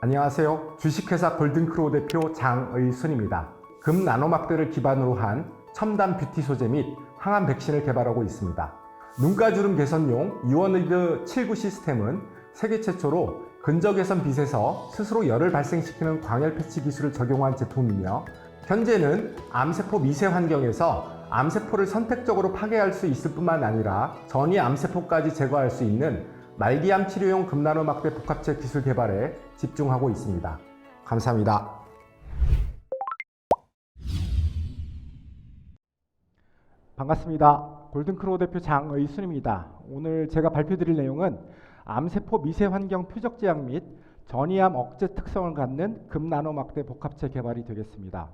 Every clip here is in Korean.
안녕하세요. 주식회사 골든크로우 대표 장의순입니다. 금 나노막대를 기반으로 한 첨단 뷰티 소재 및 항암 백신을 개발하고 있습니다. 눈가주름 개선용 유어니드 79 시스템은 세계 최초로 근적 개선 빛에서 스스로 열을 발생시키는 광열 패치 기술을 적용한 제품이며 현재는 암세포 미세 환경에서 암세포를 선택적으로 파괴할 수 있을 뿐만 아니라 전이 암세포까지 제거할 수 있는 말기암 치료용 금나노막대 복합체 기술 개발에 집중하고 있습니다. 감사합니다. 반갑습니다. 골든크로우 대표 장의순입니다. 오늘 제가 발표드릴 내용은 암세포 미세 환경 표적 제약 및 전이암 억제 특성을 갖는 금나노막대 복합체 개발이 되겠습니다.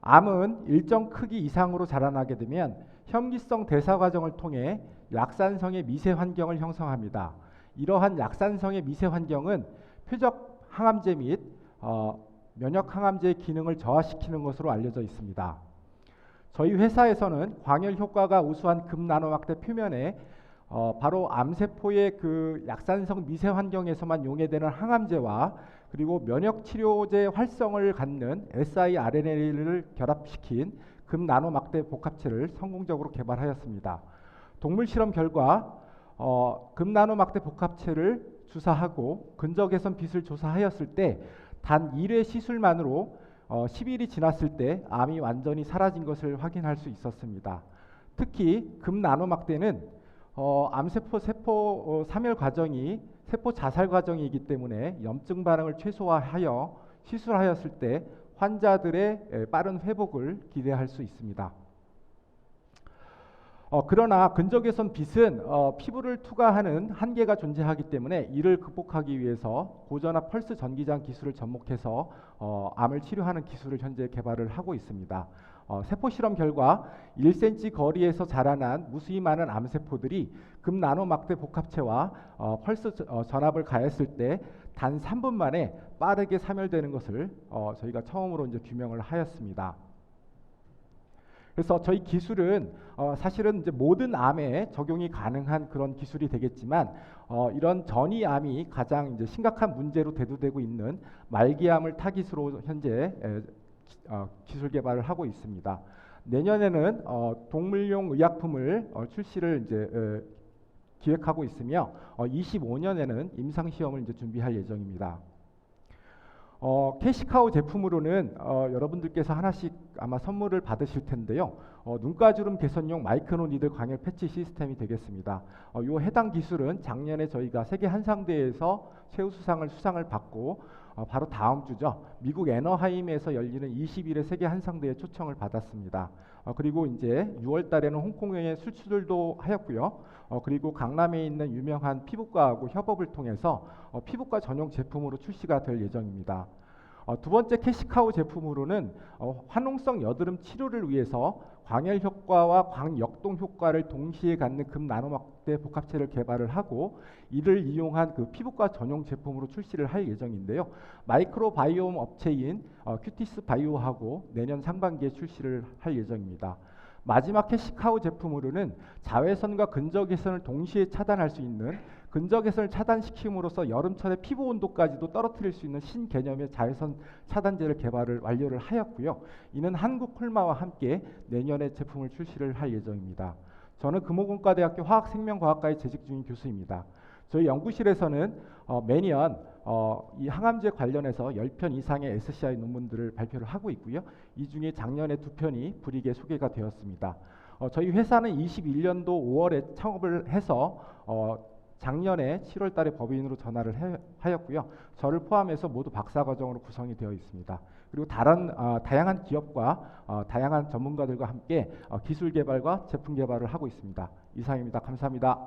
암은 일정 크기 이상으로 자라나게 되면 혐기성 대사 과정을 통해 약산성의 미세 환경을 형성합니다. 이러한 약산성의 미세 환경은 표적 항암제 및 어, 면역 항암제의 기능을 저하시키는 것으로 알려져 있습니다. 저희 회사에서는 광열 효과가 우수한 금 나노막대 표면에 어, 바로 암세포의 그 약산성 미세 환경에서만 용해되는 항암제와 그리고 면역 치료제 활성을 갖는 siRNA를 결합시킨 금 나노막대 복합체를 성공적으로 개발하였습니다. 동물 실험 결과 어, 금 나노막대 복합체를 주사하고 근적 개선 빛을 조사하였을 때 단 1회 시술만으로 어, 10일이 지났을 때 암이 완전히 사라진 것을 확인할 수 있었습니다. 특히 금 나노막대는 어, 암세포 세포 어, 사멸 과정이 세포 자살 과정이기 때문에 염증 반응을 최소화하여 시술하였을 때 환자들의 에, 빠른 회복을 기대할 수 있습니다. 어, 그러나 근적외선 빛은 어, 피부를 투과하는 한계가 존재하기 때문에 이를 극복하기 위해서 고전압 펄스 전기장 기술을 접목해서 어, 암을 치료하는 기술을 현재 개발을 하고 있습니다. 어, 세포 실험 결과 1cm 거리에서 자라난 무수히 많은 암세포들이 금 나노막대 복합체와 어, 펄스 저- 어, 전압을 가했을 때 단 3분 만에 빠르게 사멸되는 것을 어, 저희가 처음으로 이제 규명을 하였습니다. 그래서 저희 기술은 어, 사실은 이제 모든 암에 적용이 가능한 그런 기술이 되겠지만 어, 이런 전이암이 가장 이제 심각한 문제로 대두되고 있는 말기암을 타깃으로 현재 에, 기, 어, 기술 개발을 하고 있습니다. 내년에는 어, 동물용 의약품을 어, 출시를 이제 에, 기획하고 있으며 어, 25년에는 임상 시험을 이제 준비할 예정입니다. 어, 캐시카우 제품으로는 어, 여러분들께서 하나씩 아마 선물을 받으실 텐데요. 어, 눈가주름 개선용 마이크로 니들 광열 패치 시스템이 되겠습니다. 어, 요 해당 기술은 작년에 저희가 세계 한상대에서 최우수상을 수상을 받고 어, 바로 다음 주죠. 미국 애너하임에서 열리는 20일의 세계 한상대에 초청을 받았습니다. 어, 그리고 이제 6월 달에는 홍콩에 수출도 하였고요. 어, 그리고 강남에 있는 유명한 피부과하고 협업을 통해서 어, 피부과 전용 제품으로 출시가 될 예정입니다. 어, 두 번째 캐시카우 제품으로는 어, 화농성 여드름 치료를 위해서 광열 효과와 광역동 효과를 동시에 갖는 금 나노막대 복합체를 개발을 하고 이를 이용한 그 피부과 전용 제품으로 출시를 할 예정인데요. 마이크로바이옴 업체인 어, 큐티스 바이오하고 내년 상반기에 출시를 할 예정입니다. 마지막 캐시카우 제품으로는 자외선과 근적 개선을 동시에 차단할 수 있는 근적 개선을 차단시킴으로써 여름철의 피부 온도까지도 떨어뜨릴 수 있는 신개념의 자외선 차단제를 개발을 완료를 하였고요. 이는 한국 콜마와 함께 내년에 제품을 출시를 할 예정입니다. 저는 금호공과대학교 화학생명과학과에 재직 중인 교수입니다. 저희 연구실에서는 어, 매년 어, 이 항암제 관련해서 10편 이상의 SCI 논문들을 발표를 하고 있고요. 이 중에 작년에 두 편이 불이게 소개가 되었습니다. 어, 저희 회사는 21년도 5월에 창업을 해서 어, 작년에 7월 달에 법인으로 전화를 해- 하였고요. 저를 포함해서 모두 박사 과정으로 구성이 되어 있습니다. 그리고 다른 어, 다양한 기업과 어, 다양한 전문가들과 함께 어, 기술 개발과 제품 개발을 하고 있습니다. 이상입니다. 감사합니다.